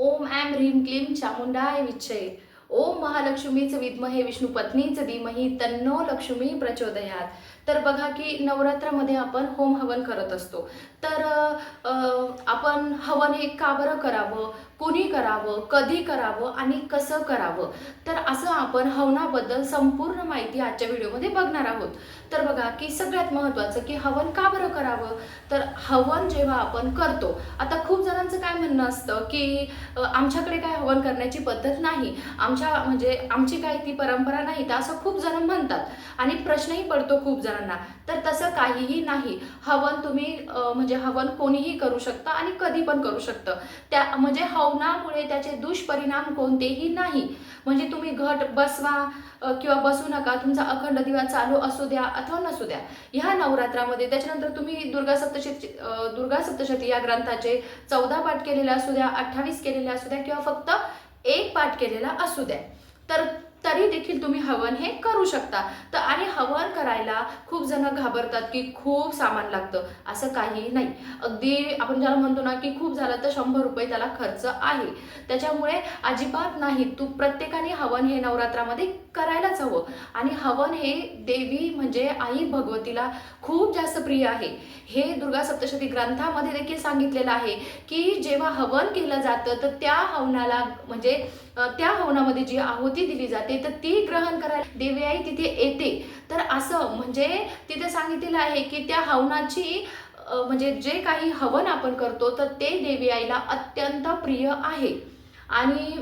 ओम ऐं ह्रीं क्लीं चामुंडाय विच्छे ओम महालक्ष्मीच विद्महे विष्णू पत्नीच धीमही तन्नो लक्ष्मी प्रचोदयात. तर बघा की नवरात्रामध्ये आपण होम हवन करत असतो. तर आपण हवन हे का बरं करावं? कोणी करावं कधी करावं आणि कसं करावं? तर असं आपण हवनाबद्दल संपूर्ण माहिती आजच्या व्हिडिओमध्ये बघणार आहोत. तर बघा की सगळ्यात महत्त्वाचं की हवन का बरं करावं? तर हवन जेव्हा आपण करतो आता खूप जणांचं काय म्हणणं असतं की आमच्याकडे काय हवन करण्याची पद्धत नाही. आमच्या म्हणजे आमची काय ती परंपरा नाही तर असं खूप जण म्हणतात. आणि प्रश्नही पडतो खूप जणांना. तर तसं काहीही नाही. हवन तुम्ही म्हणजे हवन कोणीही करू शकता आणि कधी पण करू शकतं. त्या म्हणजे हव हवनामुळे त्याचे दुष्परिणाम कोणतेही नाही. म्हणजे तुम्ही घट बसवा किंवा बसू नका तुमचा अखंड दिवा चालू असू द्या अथवा नसू द्या. ह्या नवरात्रामध्ये त्याच्यानंतर तुम्ही दुर्गा सप्तशती दुर्गा सप्तशती या ग्रंथाचे चौदा पाठ केलेले असू द्या अठ्ठावीस केलेले असू द्या किंवा फक्त एक पाठ केलेला असू द्या. तर तरी देखील तुम्ही हवन हे करू शकता. तर आणि हवन करायला खूप जण घाबरतात की खूप सामान लागतं असं काहीही नाही. अगदी आपण ज्याला म्हणतो ना की खूप झालं तर शंभर रुपये त्याला खर्च आहे. त्याच्यामुळे अजिबात नाही तू प्रत्येकाने हवन हे नवरात्रामध्ये करायलाच हवं. आणि हवन हे देवी म्हणजे आई भगवतीला खूप जास्त प्रिय आहे. हे दुर्गा सप्तशती ग्रंथामध्ये देखील सांगितलेलं आहे की जेव्हा हवन केलं जातं तर त्या हवनाला म्हणजे त्या हवनामध्ये जी आहुती दिली जाते तर ती ग्रहण करायला देवी आई तिथे येते. तर असं म्हणजे तिथे सांगितलेलं आहे की त्या हवनाची म्हणजे जे काही हवन आपण करतो तर ते देवी आईला अत्यंत प्रिय आहे. आणि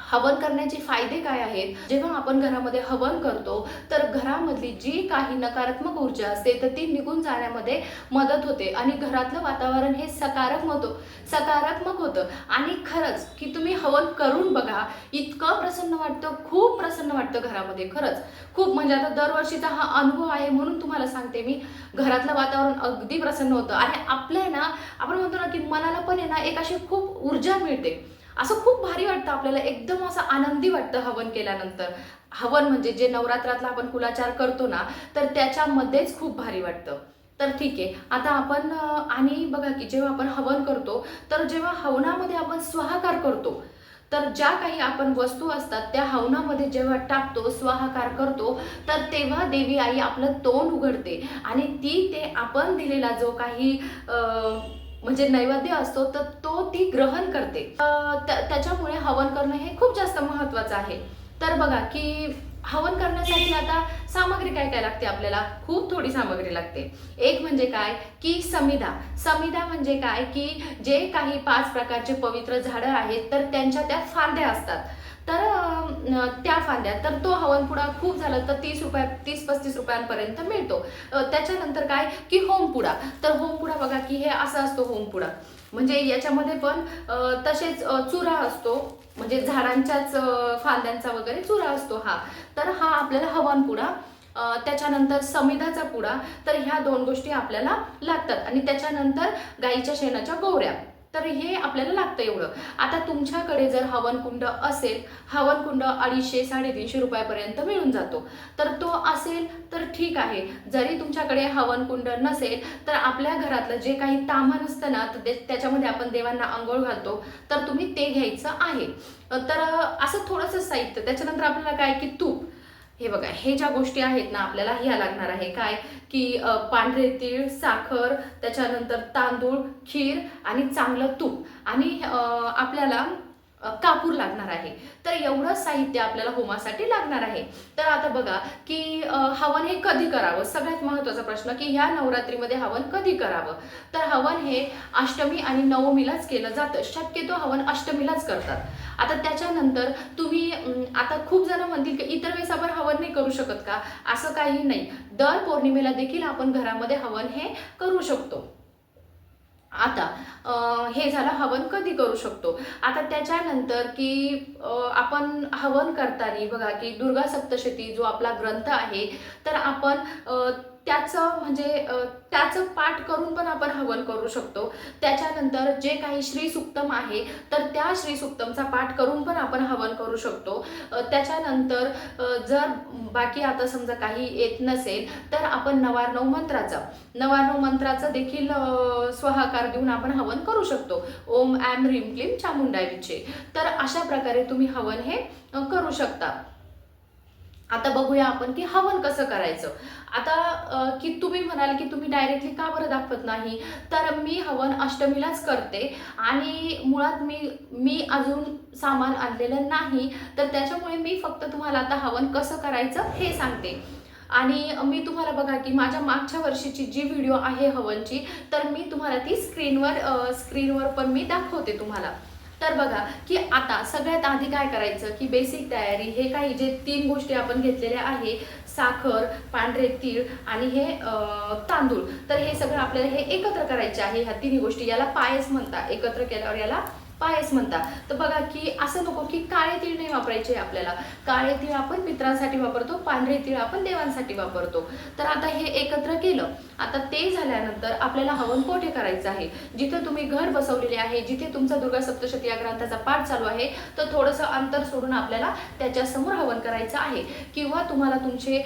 हवन करण्याचे फायदे काय आहेत? जेव्हा आपण घरामध्ये हवन करतो तर घरामधली जी काही नकारात्मक ऊर्जा असते तर ती निघून जाण्यामध्ये मदत होते. आणि घरातलं वातावरण हे सकारात्मक होतं. सकारात्मक होतं. आणि खरंच की तुम्ही हवन करून बघा इतकं प्रसन्न वाटतं खूप प्रसन्न वाटतं घरामध्ये. खरंच. खूप म्हणजे आता दरवर्षीचा हा अनुभव आहे म्हणून तुम्हाला सांगते मी. घरातलं वातावरण अगदी प्रसन्न होतं. आणि आपल्या आहे ना आपण म्हणतो ना की मनाला पण आहे ना एक अशी खूप ऊर्जा मिळते. असं खूप भारी वाटतं आपल्याला. एकदम असं आनंदी वाटतं हवन केल्यानंतर. हवन म्हणजे जे नवरात्रातला आपण कुलाचार करतो ना तर त्याच्यामध्येच खूप भारी वाटतं. तर ठीक आहे. आता आपण आणि बघा की जेव्हा आपण हवन करतो तर जेव्हा हवनामध्ये आपण स्वाहाकार करतो तर ज्या काही आपण वस्तू असतात त्या हवनामध्ये जेव्हा टाकतो स्वाहाकार करतो तर तेव्हा देवी आई आपलं तोंड उघडते. आणि ती ते आपण दिलेला जो काही म्हणजे नैवेद्य असतो तर तो ती ग्रहण करते. त्या- त्याच्यामुळे हवन करणं हे खूप जास्त महत्वाचं आहे. तर बघा की हवन करण्यासाठी आता सामग्री काय काय लागते आपल्याला? खूप थोडी सामग्री लागते. एक म्हणजे काय? की समिधा. समिधा म्हणजे काय? की जे काही पाच प्रकारचे पवित्र झाडं आहेत तर त्यांच्या त्या फांद्या असतात. तर त्या फांद्या तर तो हवनपुडा खूप झाला तर तीस रुपया तीस पस्तीस रुपयांपर्यंत मिळतो. त्याच्यानंतर काय? की होमपुडा. तर होमपुडा बघा की हे असा असतो होमपुडा. म्हणजे याच्यामध्ये पण तसेच चुरा असतो. म्हणजे झाडांच्याच फांद्यांचा वगैरे चुरा असतो हा. तर हा आपल्याला हवन पुडा त्याच्यानंतर समिधाचा पुडा तर ह्या दोन गोष्टी आपल्याला लागतात. आणि त्याच्यानंतर गाईच्या शेणाच्या गोवऱ्या. तर हे आपल्याला लागतं एवढं. आता तुमच्याकडे जर हवनकुंड असेल हवनकुंड अडीचशे साडेतीनशे रुपयापर्यंत मिळून जातो. तर तो असेल तर ठीक आहे. जरी तुमच्याकडे हवनकुंड नसेल तर आपल्या घरातलं जे काही तामान असतं ना तर ते- त्याच्यामध्ये आपण देवांना आंघोळ घालतो तर तुम्ही ते घ्यायचं आहे. तर असं थोडंसं साहित्य त्याच्यानंतर आपल्याला काय की तूप. हे बघा हे ज्या गोष्टी आहेत ना आपल्याला ह्या लागणार आहे. काय? की पांढरे तीळ साखर त्याच्यानंतर तांदूळ खीर आणि चांगलं तूप. आणि आपल्याला कापूर लागणार आहे. तर एवढं साहित्य आपल्याला होमासाठी लागणार आहे. तर आता बघा की हवन हे कधी करावं? सगळ्यात महत्त्वाचा प्रश्न की ह्या नवरात्रीमध्ये हवन कधी करावं? तर हवन हे अष्टमी आणि नवमीलाच केलं जातं. शक्यतो हवन अष्टमीलाच करतात. आता त्याच्यानंतर तुम्ही आता खूप जण म्हणतील की इतर वेळेस आपण हवन नाही करू शकत का? असं काही नाही. दर पौर्णिमेला देखील आपण घरामध्ये हवन हे करू शकतो. आता हे झालं हवन कधी करू शकतो? आता त्याच्यानंतर की आपण हवन करताना बघा की दुर्गा सप्तशती जो आपला ग्रंथ आहे तर आपण त्याचं म्हणजे त्याचं पाठ करून पण आपण हवन करू शकतो. त्याच्यानंतर जे काही श्री सुक्तम आहे तर त्या श्री सुक्तमचा पाठ करून पण आपण हवन करू शकतो. त्याच्यानंतर जर बाकी आता समजा काही येत नसेल तर आपण नवार्णव मंत्राचा नवार्णव मंत्राचा देखील स्वहाकार देऊन आपण हवन करू शकतो. ओम ॲम ह्रीम क्लीम चामुंडाईचे तर अशा प्रकारे तुम्ही हवन हे करू शकता. आता बघूया आपण की हवन कसं करायचं. आता की तुम्ही म्हणाल की तुम्ही डायरेक्टली का बरं दाखवत नाही? तर मी हवन अष्टमीलाच करते. आणि मुळात मी मी अजून सामान आणलेलं नाही. तर त्याच्यामुळे मी फक्त तुम्हाला आता हवन कसं करायचं हे सांगते. आणि मी तुम्हाला बघा की माझ्या मागच्या वर्षीची जी व्हिडिओ आहे हवनची तर मी तुम्हाला ती स्क्रीनवर स्क्रीनवर पण मी दाखवते तुम्हाला. तर बघा की आता सगळ्यात आधी काय करायचं की बेसिक तयारी हे काही जे तीन गोष्टी आपण घेतलेल्या आहे साखर पांढरे तीळ आणि हे तांदूळ. तर हे सगळं आपल्याला हे एकत्र करायचे आहे ह्या तिन्ही गोष्टी. याला पायस म्हणतात एकत्र केल्यावर याला पायस म्हणतात. तर बघा की असं नको की काळे तीळ नाही वापरायचे आपल्याला. काळे तीळ आपण मित्रांसाठी वापरतो पांढरे तीळ आपण देवांसाठी वापरतो. तर आता हे एकत्र केलं आता ते झाल्यानंतर आपल्याला हवन कोठे करायचं आहे? जिथे तुम्ही घर बसवलेले आहे जिथे तुमचा दुर्गा सप्तशती या ग्रंथाचा पाठ चालू आहे तर थोडंसं अंतर सोडून आपल्याला त्याच्यासमोर हवन करायचं आहे. किंवा तुम्हाला तुमचे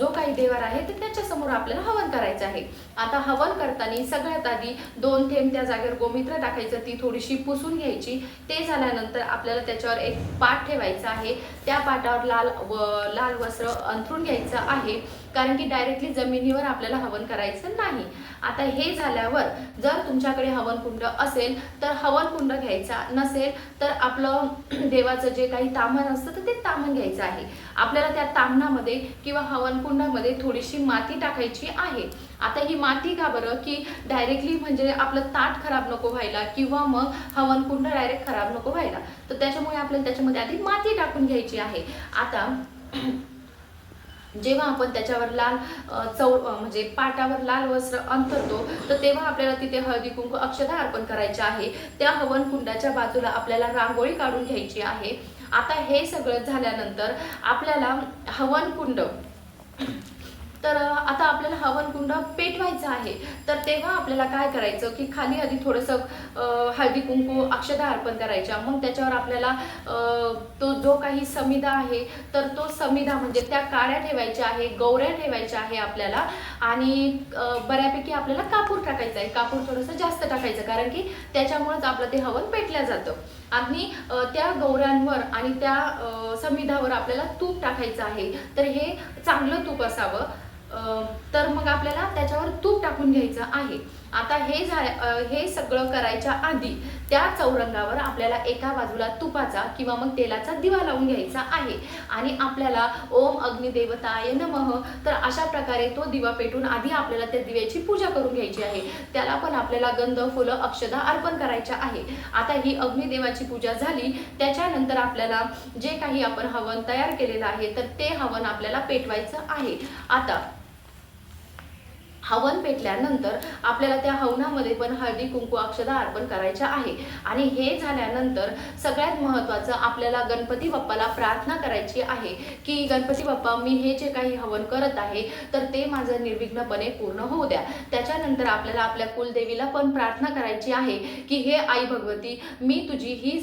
जो काही देवार आहे तर त्याच्यासमोर आपल्याला हवन करायचं आहे. आता हवन करताना सगळ्यात आधी दोन थेंब त्या जागेवर गोमित्र टाकायचं ती थोडीशी पुसून घ्यायची. ते झाल्यानंतर आपल्याला त्याच्यावर एक पाठ ठेवायचा आहे. त्या पाटावर लाल व लाल वस्त्र अंथरून घ्यायचं आहे कारण की डायरेक्टली जमिनीवर आपल्याला हवन करायचं नाही. आता हे झाल्यावर जर तुमच्याकडे हवनकुंड असेल तर हवनकुंड घ्यायचा नसेल तर आपलं देवाचं जे काही तामण असतं तर ते तामण घ्यायचं आहे. आपल्याला त्या तामणामध्ये किंवा हवनकुंडामध्ये थोडीशी माती टाकायची आहे. आता ही माती का बरं? की डायरेक्टली म्हणजे आपलं ताट खराब नको व्हायला किंवा मग हवनकुंड डायरेक्ट खराब नको व्हायला. तर त्याच्यामुळे आपल्याला त्याच्यामध्ये आधी माती टाकून घ्यायची आहे. आता जेव्हा आपण त्याच्यावर लाल चौ म्हणजे पाटावर लाल वस्त्र अंतरतो तर तेव्हा आपल्याला तिथे हळदी कुंकू अक्षता अर्पण करायचे आहे. त्या हवन कुंडाच्या बाजूला आपल्याला रांगोळी काढून घ्यायची आहे. आता हे सगळं झाल्यानंतर आपल्याला हवन कुंड तर आता आपल्याला हवन कुंड पेटवायचं आहे. तर तेव्हा आपल्याला काय करायचं की खाली आधी थोडंसं हळदी कुंकू अक्षता अर्पण करायच्या. मग त्याच्यावर आपल्याला तो जो काही समिधा आहे तर तो समिधा म्हणजे त्या काड्या ठेवायच्या आहे गौऱ्या ठेवायच्या आहे आपल्याला. आणि बऱ्यापैकी आपल्याला कापूर टाकायचं आहे. कापूर थोडंसं जास्त टाकायचं कारण की त्याच्यामुळेच आपलं ते हवन पेटलं जातं. आणि त्या गौऱ्यांवर आणि त्या समिधावर आपल्याला तूप टाकायचं आहे. तर हे चांगलं तूप असावं. तर मग आपल्याला त्याच्यावर तूप टाकून घ्यायचं आहे. आता हे झा हे सगळं करायच्या आधी त्या चौरंगावर आपल्याला एका बाजूला तुपाचा किंवा मग तेलाचा दिवा लावून घ्यायचा आहे. आणि आपल्याला ओम अग्निदेवताय नमः तर अशा प्रकारे तो दिवा पेटून आधी आपल्याला त्या दिव्याची पूजा करून घ्यायची आहे. त्याला पण आपल्याला गंध फुलं अक्षदा अर्पण करायच्या आहे. आता ही अग्निदेवाची पूजा झाली. त्याच्यानंतर आपल्याला जे काही आपण हवन तयार केलेलं आहे तर ते हवन आपल्याला पेटवायचं आहे. आता हवन पेटल्यानंतर आपल्याला त्या हवनामध्ये पण हळदी कुंकू अक्षदा अर्पण करायच्या आहे. आणि हे झाल्यानंतर सगळ्यात महत्त्वाचं आपल्याला गणपती बाप्पाला प्रार्थना करायची आहे की गणपती बाप्पा मी हे जे काही हवन करत आहे तर ते माझं निर्विघ्नपणे पूर्ण होऊ द्या. त्याच्यानंतर आपल्याला आपल्या कुलदेवीला पण प्रार्थना करायची आहे की हे आई भगवती मी तुझी ही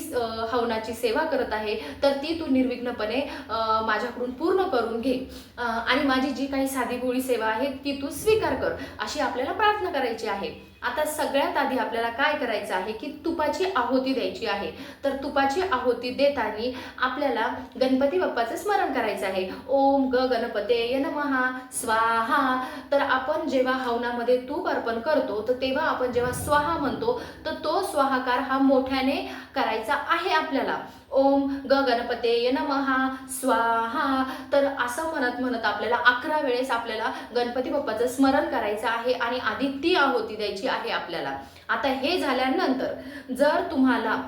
हवनाची सेवा करत आहे तर ती तू निर्विघ्नपणे माझ्याकडून पूर्ण करून घे. आणि माझी जी काही साधी गोळी सेवा आहे ती तू स्वीकार कर. अशी आपल्याला प्रार्थना करायची आहे. आता सगळ्यात आधी आपल्याला काय करायचं आहे की तुपाची आहुती द्यायची आहे. तर तुपाची आहुती देताना आपल्याला गणपती बाप्पाचं स्मरण करायचं आहे. ओम ग गणपते नमहा स्वाहा. तर आपण जेव्हा हवनामध्ये तूप अर्पण करतो तर तेव्हा आपण जेव्हा स्वाहा म्हणतो तर तो स्वाहाकार हा मोठ्याने करायचा आहे आपल्याला. ओम ग गणपते नमहा स्वाहा. तर असं म्हणत म्हणत आपल्याला अकरा वेळेस आपल्याला गणपती बाप्पाचं स्मरण करायचं आहे आणि आधी ती आहुती द्यायची आहे आपल्याला. आता हे झाल्यानंतर जर तुम्हाला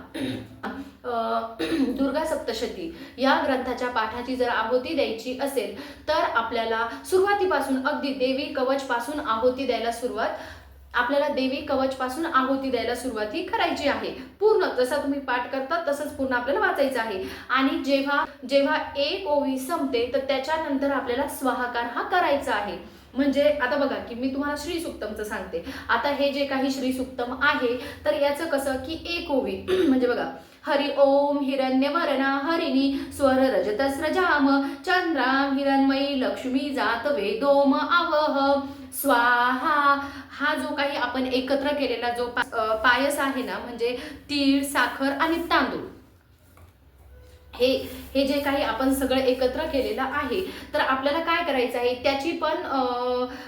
दुर्गा सप्तशती या ग्रंथाच्या पाठाची जर आहुती द्यायची असेल तर आपल्याला सुरुवातीपासून अगदी देवी कवच पासून आहुती द्यायला सुरुवात आपल्याला देवी कवच पासून आहुती द्यायला ही करायची आहे. पूर्ण जसा तुम्ही पाठ करता तसंच पूर्ण आपल्याला वाचायचं आहे. आणि जेव्हा जेव्हा एक ओवी संपते तर त्याच्यानंतर आपल्याला स्वाहाकार हा करायचा आहे. म्हणजे आता बघा की मी तुम्हाला श्री सुक्तमचं सांगते. आता हे जे काही श्री सुक्तम आहे तर याचं कसं की एक ओवी म्हणजे बघा हरि ओम हिरण्यवर्णा हरिणी स्वर रजतस्रजाम चंद्राम हिरण्मयी लक्ष्मी जात वेदोम आवह. स्वाहा हा जो काही आपण एकत्र केलेला जो पायस आहे ना म्हणजे तीळ साखर आणि तांदूळ हे हे जे काही आपण सगळं एकत्र केलेलं आहे तर आपल्याला काय करायचं आहे? त्याची पण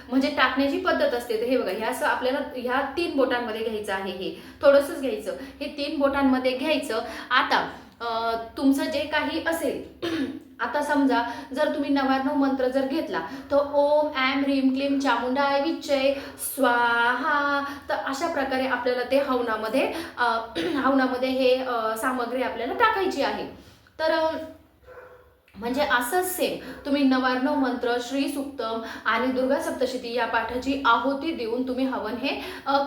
म्हणजे टाकण्याची पद्धत असते. तर हे बघा ह्या असं आपल्याला ह्या तीन बोटांमध्ये घ्यायचं आहे हे. थोडंसंच घ्यायचं. हे तीन बोटांमध्ये घ्यायचं. आता तुमचं जे काही असेल आता समजा जर तुम्ही नव्याण्णव मंत्र जर घेतला तर ओम ॲम ह्रीम क्लीम चामुंडाय विच्चय स्वाहा तर अशा प्रकारे आपल्याला ते हवनामध्ये हवनामध्ये हे सामग्री आपल्याला टाकायची आहे. तर म्हणजे असंच सेम तुम्ही नवार्णव मंत्र श्री सुक्तम आणि दुर्गा सप्तशती या पाठाची आहुती देऊन तुम्ही हवन हे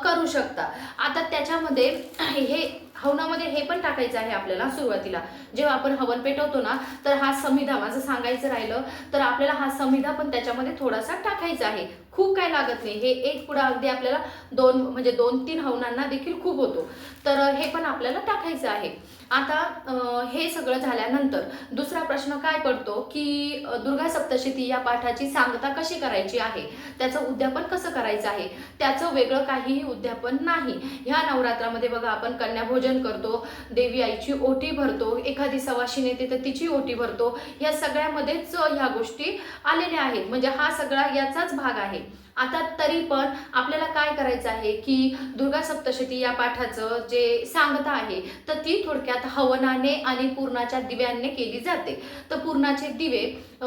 करू शकता. आता त्याच्यामध्ये हे हवनामध्ये हे पण टाकायचं आहे आपल्याला सुरुवातीला. जेव्हा आपण हवन पेटवतो ना तर हा समिधा माझं सांगायचं राहिलं तर आपल्याला हा समिधा पण त्याच्यामध्ये थोडासा टाकायचा आहे. खूप काय लागत नाही. हे एक पुढं अगदी आपल्याला दोन म्हणजे दोन तीन हवनांना देखील खूप होतो. तर हे पण आपल्याला टाकायचं आहे. आता हे सगळं झाल्यानंतर दुसरा प्रश्न काय पडतो की दुर्गा सप्तशती या पाठाची सांगता कशी करायची आहे? त्याचं उद्यापन कसं करायचं आहे? त्याचं वेगळं काहीही उद्यापन नाही. ह्या नवरात्रामध्ये बघा आपण कन्याभोजन करतो देवी आईची ओटी भरतो एखादी सवाशी येते तर तिची ओटी भरतो. या सगळ्यामध्येच ह्या गोष्टी आलेल्या आहेत. म्हणजे हा सगळा याचाच भाग आहे. आता तरी पण आपल्याला काय करायचं आहे की दुर्गा सप्तशती या पाठाचं जे सांगता आहे तर ती थोडक्यात हवनाने आणि पूर्णाच्या दिव्यांनी केली जाते. तर पूर्णाचे दिवे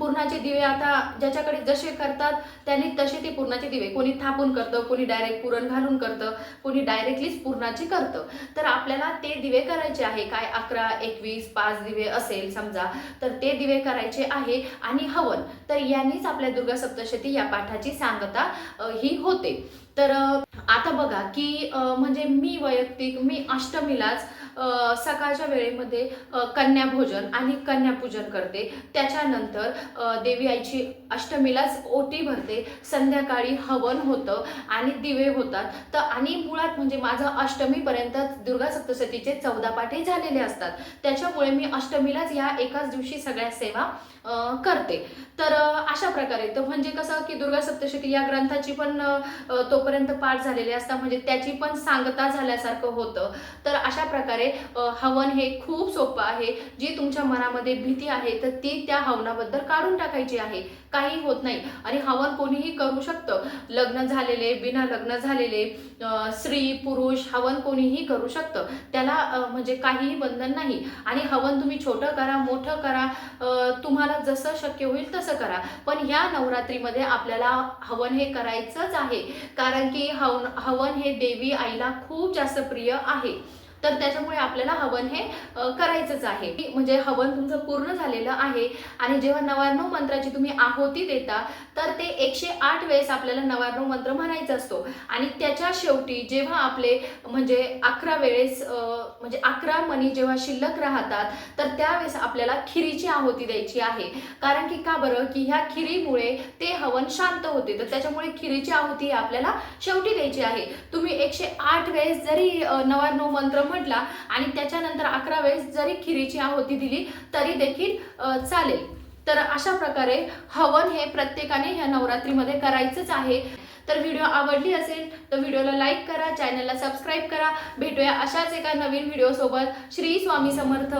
पूर्णाचे दिवे आता ज्याच्याकडे जसे करतात त्यांनी तसे ते पूर्णाचे दिवे. कोणी थापून करतं कोणी डायरेक्ट पुरण घालून करतं कोणी डायरेक्टलीच पूर्णाचे करतं. तर आपल्याला ते दिवे करायचे आहे. काय अकरा एकवीस पाच दिवे असेल समजा तर ते दिवे करायचे आहे आणि हवन. तर यांनीच आपल्या दुर्गा सप्तशती या पाठाची सांगता ही होते. तर आता बघा की म्हणजे मी वैयक्तिक मी अष्टमीलाच सकाळच्या वेळेमध्ये कन्याभोजन आणि कन्यापूजन करते. त्याच्यानंतर देवी आईची अष्टमीलाच ओटी भरते. संध्याकाळी हवन होतं आणि दिवे होतात. तर आणि मुळात म्हणजे माझं अष्टमीपर्यंत दुर्गा सप्तशतीचे चौदा पाठे झालेले असतात. त्याच्यामुळे मी अष्टमीलाच या एकाच दिवशी सगळ्या सेवा करते. तर अशा प्रकारे. तर म्हणजे कसं की दुर्गा सप्तशती या ग्रंथाची पण तोपर्यंत पाठ झालेले असतात म्हणजे त्याची पण सांगता झाल्यासारखं होतं. तर अशा प्रकारे हवन हे खूप सोपं आहे. जी तुमच्या मनामध्ये भीती आहे तर ती त्या हवनाबद्दल काढून टाकायची आहे. काही होत नाही. आणि हवन कोणीही करू शकतं. लग्न झालेले बिना लग्न झालेले स्त्री पुरुष हवन कोणीही करू शकतं. त्याला म्हणजे काहीही बंधन नाही. आणि हवन तुम्ही छोटं करा मोठं करा तुम्हाला जसं शक्य होईल तसं करा. पण ह्या नवरात्रीमध्ये आपल्याला हवन हे करायचंच आहे. कारण की हवन हवन हे देवी आईला खूप जास्त प्रिय आहे. तर त्याच्यामुळे आपल्याला हवन हे करायचंच आहे. म्हणजे हवन तुमचं पूर्ण झालेलं आहे आणि जेव्हा नवाण्णव मंत्राची तुम्ही आहुती देता तर ते एकशे आठ वेळेस आपल्याला नवाण्णव मंत्र म्हणायचा असतो. आणि त्याच्या शेवटी जेव्हा आपले म्हणजे अकरा वेळेस म्हणजे अकरा मणी जेव्हा शिल्लक राहतात तर त्यावेळेस आपल्याला खिरीची आहुती द्यायची आहे. कारण की का बरं? की ह्या खिरीमुळे ते हवन शांत होते. तर त्याच्यामुळे खिरीची आहुती आपल्याला शेवटी द्यायची आहे. तुम्ही एकशे आठ वेळेस जरी अ, मंत्र म्हटला आणि त्याच्यानंतर अकरा वेळेस जरी खिरीची आहुती दिली तरी देखील चालेल. तर अशा प्रकारे हवन हे प्रत्येकाने ह्या नवरात्रीमध्ये करायचंच आहे. तर व्हिडिओ आवडली असेल तर व्हिडिओला लाईक करा चॅनलला सबस्क्राईब करा. भेटूया अशाच एका नवीन व्हिडिओसोबत. श्री स्वामी समर्थ.